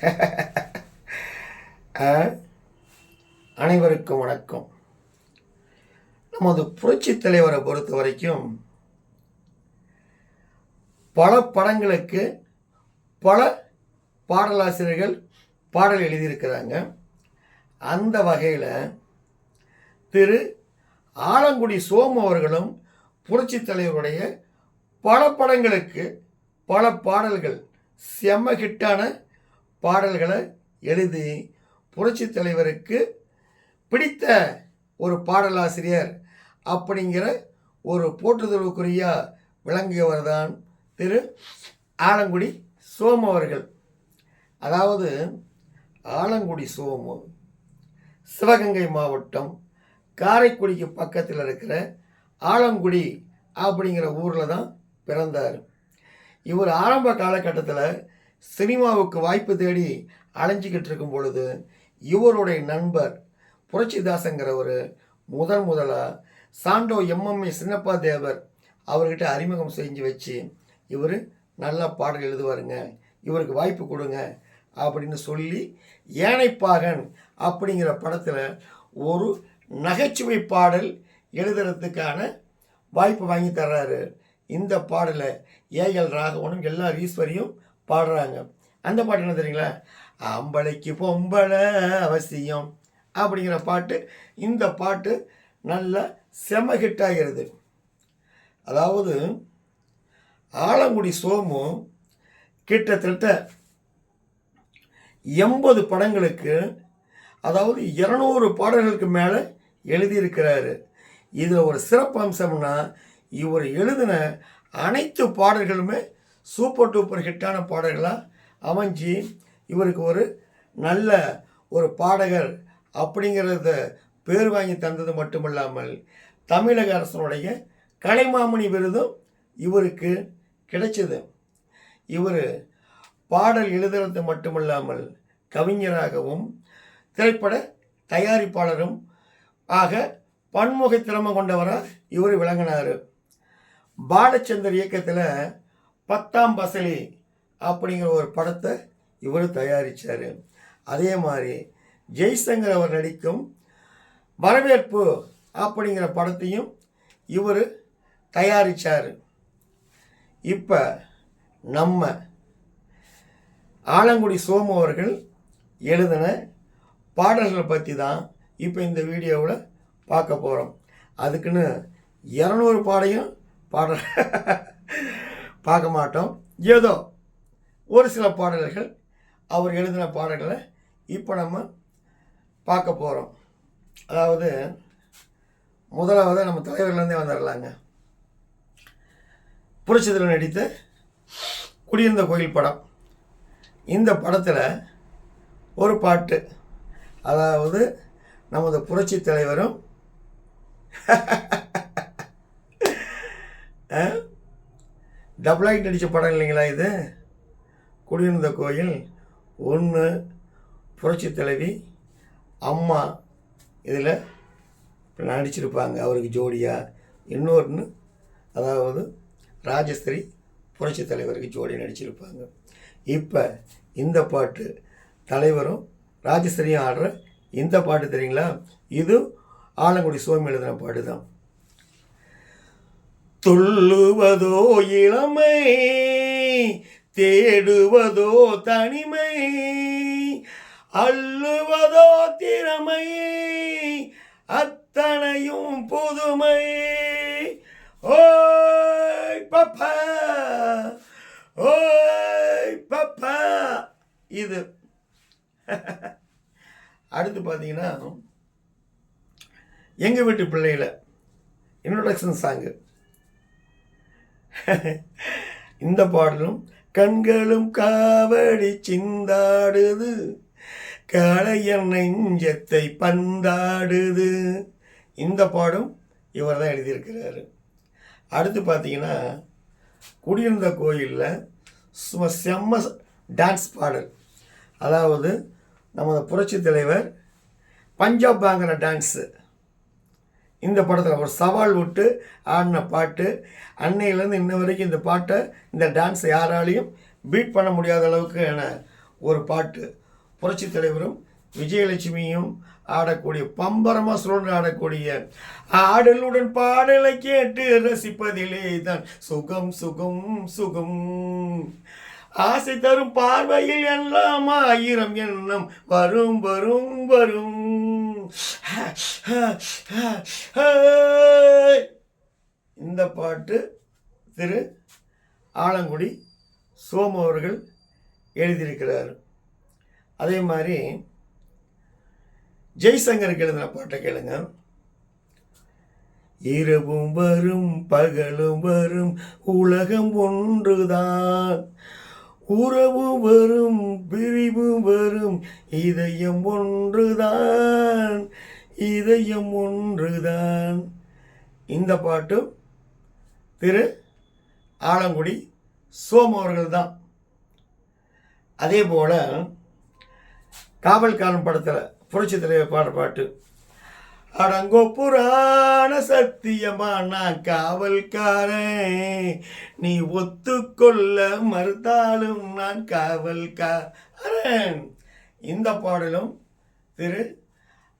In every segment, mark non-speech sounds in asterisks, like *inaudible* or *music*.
*laughs* அனைவருக்கும் வணக்கம். நமது புரட்சி தலைவரை பொறுத்த வரைக்கும் பல படங்களுக்கு பல பாடலாசிரியர்கள் பாடல் எழுதியிருக்கிறாங்க. அந்த வகையில் திரு ஆலங்குடி சோமு அவர்களும் புரட்சி தலைவருடைய பல படங்களுக்கு பல பாடல்கள் செம்ம ஹிட்டான பாடல்களை எழுதி புரட்சி தலைவருக்கு பிடித்த ஒரு பாடலாசிரியர் அப்படிங்கிற ஒரு போற்றுதலுக்குரிய விளங்கியவர் தான் திரு ஆலங்குடி சோமு அவர்கள். அதாவது ஆலங்குடி சோமு சிவகங்கை மாவட்டம் காரைக்குடிக்கு பக்கத்தில் இருக்கிற ஆலங்குடி அப்படிங்கிற ஊரில் தான் பிறந்தார். இவர் ஆரம்ப காலகட்டத்தில் சினிமாவுக்கு வாய்ப்பு தேடி அலைஞ்சிக்கிட்டு இருக்கும் பொழுது இவருடைய நண்பர் புரட்சிதாசங்கிறவர் முதன் முதலாக சாண்டோ எம்எம்ஏ சின்னப்பா தேவர் அவர்கிட்ட அறிமுகம் செஞ்சு வச்சு இவர் நல்லா பாடல் எழுதுவாருங்க இவருக்கு வாய்ப்பு கொடுங்க அப்படின்னு சொல்லி ஏனைப்பாகன் அப்படிங்கிற படத்தில் ஒரு நகைச்சுவை பாடல் எழுதுறதுக்கான வாய்ப்பு வாங்கி தர்றாரு. இந்த பாடலை ஏஎல் ராகவனும் எல்லா ஈஸ்வரியும் பாடுறாங்க. அந்த பாட்டு என்ன தெரியுங்களா? ஆம்பளைக்கு பொம்பளை அவசியம் அப்படிங்கிற பாட்டு. இந்த பாட்டு நல்ல செம ஹிட் ஆகிறது. அதாவது ஆலங்குடி சோமு கிட்டத்தட்ட எண்பது படங்களுக்கு அதாவது இரநூறு பாடல்களுக்கு மேலே எழுதியிருக்கிறாரு. இதில் ஒரு சிறப்பு அம்சம்னா இவர் எழுதின அனைத்து பாடல்களுமே சூப்பர் டூப்பர் ஹிட்டான பாடல்களாக அமைஞ்சு இவருக்கு ஒரு நல்ல ஒரு பாடகர் அப்படிங்கிறத பேர் வாங்கி தந்தது மட்டுமல்லாமல் தமிழக அரசனுடைய கலைமாமணி விருதும் இவருக்கு கிடைச்சது. இவர் பாடல் எழுதுறது மட்டுமல்லாமல் கவிஞராகவும் திரைப்பட தயாரிப்பாளரும் ஆக பன்முக திறமை கொண்டவராக இவர் விளங்கினார். பாலச்சந்தர் இயக்கத்தில் பத்தாம் பசலி அப்படிங்கிற ஒரு படத்தை இவர் தயாரித்தார் அதே மாதிரி ஜெய்சங்கர் அவர் நடிக்கும் வரவேற்பு அப்படிங்கிற படத்தையும் இவர் தயாரித்தார் இப்போ நம்ம ஆலங்குடி சோமு அவர்கள் எழுதின பாடல்களை பற்றி தான் இப்போ இந்த வீடியோவில் பார்க்க போகிறோம் அதுக்குன்னு இரநூறு பாடையும் பாட *laughs* பார்க்க மாட்டோம். ஏதோ ஒரு சில பாடல்கள் அவர் எழுதின பாடல்களை இப்போ நம்ம பார்க்க போகிறோம் அதாவது முதலாவது நம்ம தலைவர்லேருந்தே வந்துடலாங்க புரட்சித்தில் நடித்த குடியிருந்த கோயில் படம். இந்த படத்தில் ஒரு பாட்டு. அதாவது நமது புரட்சி தலைவரும் *laughs* ஆ? ஆக்ட் நடித்த படம் இல்லைங்களா இது? குடியிருந்த கோயில் ஒன்று புரட்சி தலைவி அம்மா இதில் நடிச்சிருப்பாங்க. அவருக்கு ஜோடியாக இன்னொன்று அதாவது ராஜஸ்திரி புரட்சி தலைவருக்கு ஜோடி நடிச்சிருப்பாங்க. இப்போ இந்த பாட்டு தலைவரும் ராஜஸ்திரியும் ஆடுற இந்த பாட்டு தெரியுங்களா? இது ஆலங்குடி சோமி எழுதின பாட்டு தான் துள்ளுவதோ இளமை தேடுவதோ தனிமை அள்ளுவதோ திறமை அத்தனையும் புதுமை. ஓய் பப்பா ஓய் பப்பா. இது. அடுத்து பார்த்தீங்கன்னா எங்கள் வீட்டு பிள்ளைகள இன்ட்ரொடக்ஷன் சாங்கு *laughs* இந்த பாடலும் கண்களும் காவடி சிந்தாடுது களைய நெஞ்சத்தை பந்தாடுது. இந்த பாடும் இவர் தான் எழுதியிருக்கிறாரு. அடுத்து பார்த்தீங்கன்னா குடியிருந்த கோயிலில் சும்மா செம்ம டான்ஸ் பாடல். அதாவது நமது புரட்சி தலைவர் பஞ்சாப் பாங்கிற டான்ஸு. இந்த படத்தில் ஒரு சவால் விட்டு ஆடின பாட்டு அன்னையிலேருந்து இன்ன வரைக்கும் இந்த பாட்டை இந்த டான்ஸை யாராலையும் பீட் பண்ண முடியாத அளவுக்கு என ஒரு பாட்டு. புரட்சி தலைவரும் விஜயலட்சுமியும் ஆடக்கூடிய பம்பரமாக சுழன்று ஆடக்கூடிய ஆடலுடன் பாடலை கேட்டு ரசிப்பதிலே தான் சுகம் சுகம் சுகம். ஆசை தரும் பார்வையில் எல்லாம் ஆயிரம் எண்ணம் வரும் வரும் வரும். *laughs* இந்த பாட்டு திரு ஆலங்குடி சோமு அவர்கள் எழுதியிருக்கிறார். அதே மாதிரி ஜெய்சங்கருக்கு எழுதின பாட்டை கேளுங்க. இரவும் வரும் பகலும் வரும் உலகம் ஒன்றுதான். உறவு வரும் பிரிவு வரும் இதயம் ஒன்றுதான் இதயம் ஒன்றுதான். இந்த பாட்டும் திரு ஆலங்குடி சோம் அவர்கள் தான் அதே போல் காவல்காரன் படத்தில் புரட்சி தலைவர் பாடுற பாட்டு அடங்கோ புராண சத்தியமா நான் காவல்காரன் நீ ஒத்துக்கொள்ள மறுத்தாலும் நான் காவல்காரன். இந்த பாடலும் திரு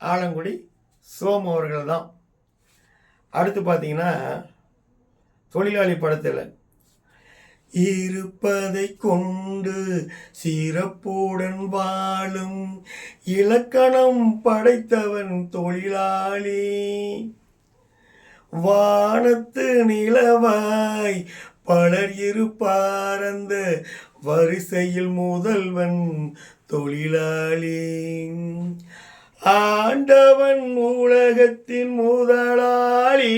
ஆலங்குடி சோமு அவர்கள் தான் அடுத்து பார்த்தீங்கன்னா தொழிலாளி படத்தில் இருப்பதை கொண்டு சிறப்புடன் வாழும் இலக்கணம் படைத்தவன் தொழிலாளி. வானத்து நிலவாய் பலர் இருப்பார் அந்த வரிசையில் முதல்வன் தொழிலாளி. ஆண்டவன் உலகத்தின் முதலாளி.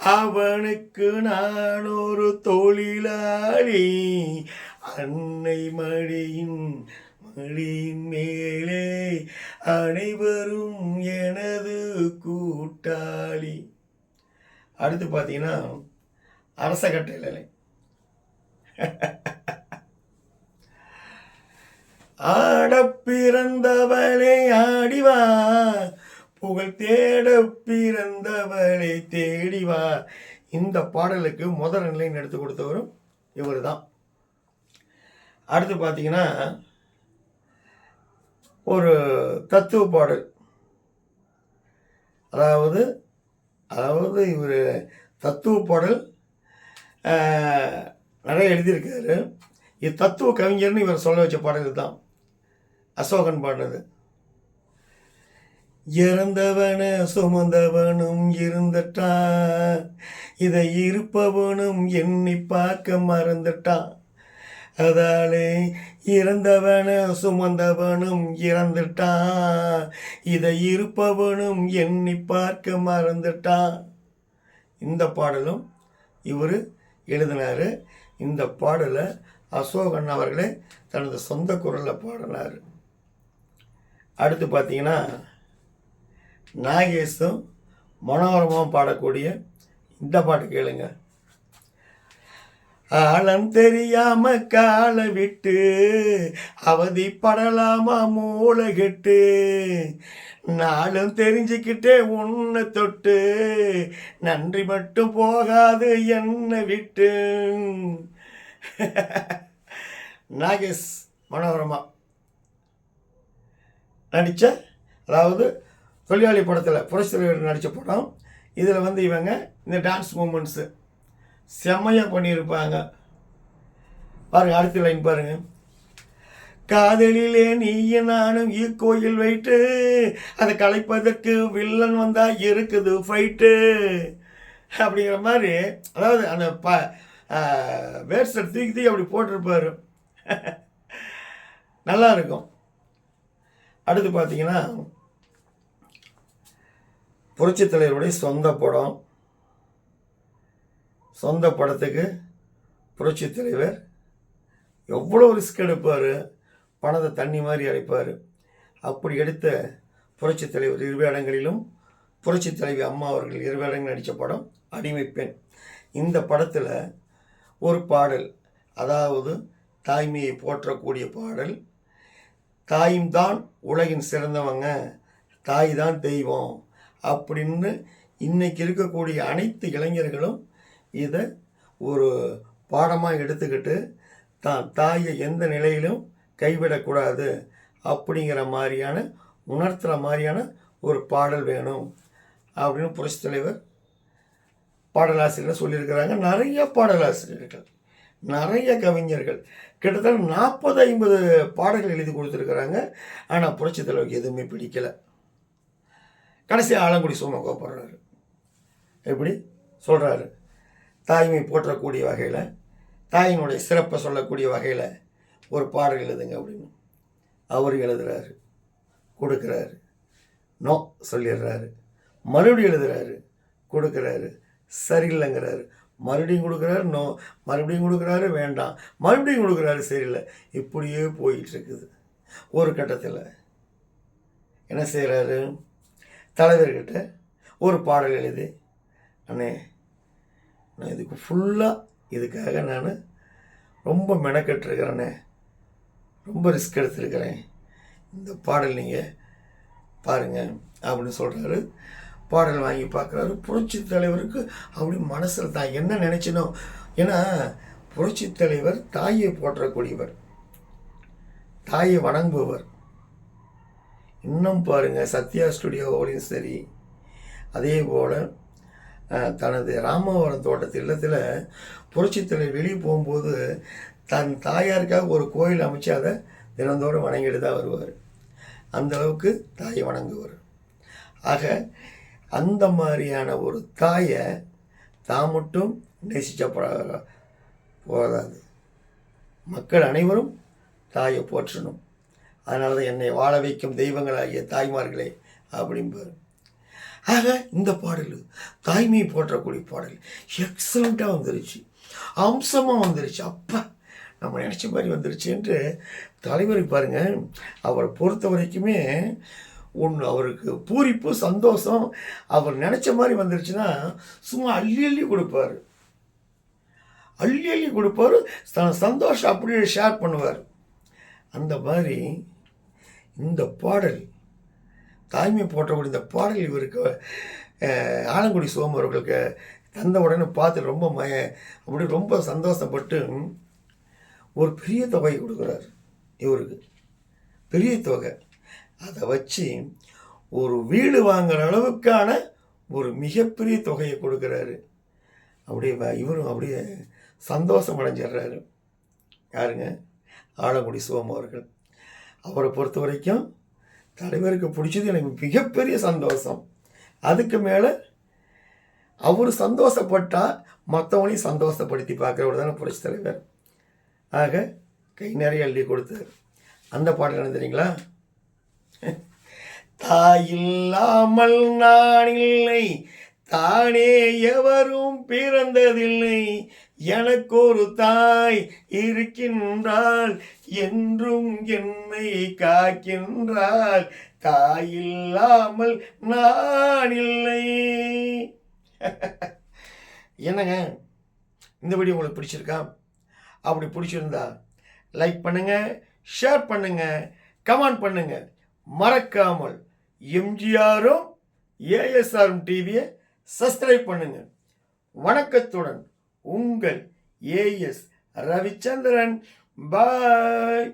அவனுக்கு நான் ஒரு தொழிலாளி. அன்னை மடியின் மடியின் மேலே அனைவரும் எனது கூட்டாளி. அடுத்து பார்த்தீங்கன்னா அரச கட்டளை. ஆடப்பிறந்தவளே ஆடிவா. புகழ் தேட பிறந்தவளை தேடி வா. இந்த பாடலுக்கு முதல் நிலையம் எடுத்து கொடுத்தவரும் இவர் தான் அடுத்து பார்த்தீங்கன்னா ஒரு தத்துவ பாடல். அதாவது அதாவது இவர் தத்துவ பாடல் நிறைய எழுதியிருக்காரு. இது தத்துவ கவிஞர்னு இவர் சொல்ல வச்ச பாடல் தான் அசோகன் பாடினது. இறந்தவன சுமந்தவனும் இருந்துட்டான் இதை இருப்பவனும் எண்ணி பார்க்க மறந்துட்டான் அதாலே இறந்தவன சுமந்தவனும் இறந்துட்டான் இதை இருப்பவனும் எண்ணி பார்க்க மறந்துட்டான் இந்த பாடலும் இவர் எழுதினார். இந்த பாடலை அசோகன் அவர்களே தனது சொந்த குரலில் பாடினார். அடுத்து பார்த்தீங்கன்னா நாகேஷும் மனோரமாக பாடக்கூடிய இந்த பாட்டு கேளுங்க. ஆழம் தெரியாம காலை விட்டு அவதிப்படலாமா மூளை கெட்டு? நாளும் தெரிஞ்சுக்கிட்டே உன்னை தொட்டு நன்றி மட்டும் போகாது என்னை விட்டு. நாகேஷ் மனோரமா நடித்த அதாவது தொழிலாளி படத்தில் புரட்சித்தலைவர் நடித்த படம். இதில் வந்து இவங்க இந்த டான்ஸ் மூமெண்ட்ஸு செம்மையாக பண்ணியிருப்பாங்க. பாருங்க அடுத்த லைன் பாருங்க. காதலிலே நீயும் நானும் ஈக்கோயில் வைட்டு அதை கலைப்பதற்கு வில்லன் வந்தால் இருக்குது ஃபைட்டு அப்படிங்கிற மாதிரி அதாவது அந்த ப வேர்ஸை தூக்கி தூக்கி அப்படி போட்டிருப்பாரு. நல்லா இருக்கும். அடுத்து பார்த்தீங்கன்னா புரட்சித் தலைவருடைய சொந்த படம். சொந்த படத்துக்கு புரட்சி தலைவர் எவ்வளோ ரிஸ்க் எடுப்பார்? பணத்தை தண்ணி மாதிரி அடைப்பார் அப்படி எடுத்த புரட்சித் தலைவர் இரு இடங்களிலும் புரட்சி தலைவி அம்மா அவர்கள் இரு இடங்கள் நடித்த படம் அடிமை பெண். இந்த படத்தில் ஒரு பாடல் அதாவது தாய்மையை போற்றக்கூடிய பாடல் தாயும் தான் உலகின் சிறந்தவங்க தாய் தான் தெய்வம். அப்படின்னு இன்றைக்கி இருக்கக்கூடிய அனைத்து இளைஞர்களும் இதை ஒரு பாடமாக எடுத்துக்கிட்டு தான் தாயை எந்த நிலையிலும் கைவிடக்கூடாது அப்படிங்கிற மாதிரியான உணர்த்துகிற மாதிரியான ஒரு பாடல் வேணும் அப்படின்னு புரட்சி தலைவர் பாடலாசிரியர் சொல்லியிருக்கிறாங்க. நிறைய பாடலாசிரியர்கள் நிறைய கவிஞர்கள் கிட்டத்தட்ட நாற்பது ஐம்பது பாடல்கள் எழுதி கொடுத்துருக்குறாங்க. ஆனால் புரட்சி தலைவருக்கு எதுவுமே பிடிக்கலை. கடைசி ஆலங்குடி சோமக்கோ போடுறாரு எப்படி? சொல்கிறாரு தாய்மை போற்றக்கூடிய வகையில் தாயினுடைய சிறப்பை சொல்லக்கூடிய வகையில் ஒரு பாடல் எழுதுங்க அப்படின்னு. அவர் எழுதுறாரு. கொடுக்குறாரு. நோ சொல்லிடுறாரு. மறுபடியும் எழுதுறாரு. கொடுக்குறாரு. சரியில்லைங்கிறாரு. மறுபடியும் கொடுக்குறாரு நோ. மறுபடியும் கொடுக்குறாரு வேண்டாம். மறுபடியும் கொடுக்குறாரு சரியில்லை. இப்படியே போயிட்டுருக்குது ஒரு கட்டத்தில் என்ன செய்கிறாரு தலைவர்கிட்ட ஒரு பாடல் எழுதி அண்ணே நான் இதுக்கு ஃபுல்லாக இதுக்காக நான் ரொம்ப மெனக்கெட்டுருக்கிறேண்ணே ரொம்ப ரிஸ்க் எடுத்திருக்கிறேன். இந்த பாடல் நீங்கள் பாருங்கள் அப்படின்னு சொல்கிறாரு பாடல் வாங்கி பார்க்குறாரு புரட்சி தலைவருக்கு அப்படி மனசில் தான் என்ன நினச்சினோ ஏன்னா புரட்சி தலைவர் தாயை போற்றக்கூடியவர். தாயை வணங்குபவர். இன்னும் பாருங்கள் சத்யா ஸ்டுடியோவோடையும் சரி. அதே போல் தனது ராமவரம் தோட்டத்து இல்லத்தில் புரட்சித்தலைவர் வெளியே போகும்போது தன் தாயாருக்காக ஒரு கோயில் அமைச்சு அதை தினந்தோடு வணங்கிட்டு தான் வருவார். அந்த அளவுக்கு தாயை வணங்குவார். ஆக அந்த மாதிரியான ஒரு தாயை தான் மட்டும் நேசிச்சப்படாத போதாது. மக்கள் அனைவரும் தாயை போற்றணும். அதனால தான் என்னை வாழ வைக்கும் தெய்வங்களாகிய தாய்மார்களே அப்படிம்பார். ஆக இந்த பாடல் தாய்மையை போற்றக்கூடிய பாடல் எக்ஸலண்ட்டாக வந்துருச்சு. அம்சமாக வந்துருச்சு. அப்பா நம்ம நினச்ச மாதிரி வந்துருச்சுன்ட்டு தலைவருக்கு பாருங்க. அவரை பொறுத்த வரைக்குமே ஒன்று அவருக்கு பூரிப்பு சந்தோஷம் அவர் நினச்ச மாதிரி வந்துருச்சுன்னா சும்மா அள்ளி அள்ளி கொடுப்பாரு. அள்ளி அள்ளி கொடுப்பாரு. தன் சந்தோஷம் அப்படியே ஷேர் பண்ணுவார். அந்த மாதிரி இந்த பாடல் தாய்மை போற்றக்கூடிய இந்த பாடல் இவருக்கு ஆலங்குடி சோமர்களுக்கு அவர்களுக்கு தந்த உடனே பார்த்து ரொம்ப மய அப்படி ரொம்ப சந்தோஷப்பட்டு ஒரு பெரிய தொகை கொடுக்குறாரு இவருக்கு. பெரிய தொகை. அதை வச்சு ஒரு வீடு வாங்குற அளவுக்கான ஒரு மிகப்பெரிய தொகையை கொடுக்குறாரு. அப்படியே இவரும் அப்படியே சந்தோஷம் அடைஞ்சிடுறாரு. யாருங்க? ஆலங்குடி சிவம் அவர்கள். அவரை பொறுத்த வரைக்கும் தலைவருக்கு பிடிச்சது எனக்கு மிகப்பெரிய சந்தோஷம். அதுக்கு மேலே அவர் சந்தோஷப்பட்டால் மற்றவங்களையும் சந்தோஷப்படுத்தி பார்க்குறவர் தானே புரட்சி தலைவர். ஆக கை நிறைய எழுதி கொடுத்தார். அந்த பாடல் என்ன தெரியுங்களா? தாயில்லாமல் நான் இல்லை. தானே எவரும் பிறந்ததில்லை. எனக்கு ஒரு தாய் இருக்கின்றாள் என்றும் என்னை காக்கின்றாள். தாயில்லாமல் நான் இல்லை *laughs* என்னங்க? இந்த வீடியோ உங்களுக்கு பிடிச்சிருக்கா? அப்படி பிடிச்சிருந்தா லைக் பண்ணுங்க ஷேர் பண்ணுங்க கமெண்ட் பண்ணுங்க. மறக்காமல் எம்ஜிஆரும் ஏஎஸ்ஆரும் டிவியை சப்ஸ்கிரைப் பண்ணுங்க. வணக்கத்துடன் உங்கள் ஏஎஸ் ரவிச்சந்திரன் பாய்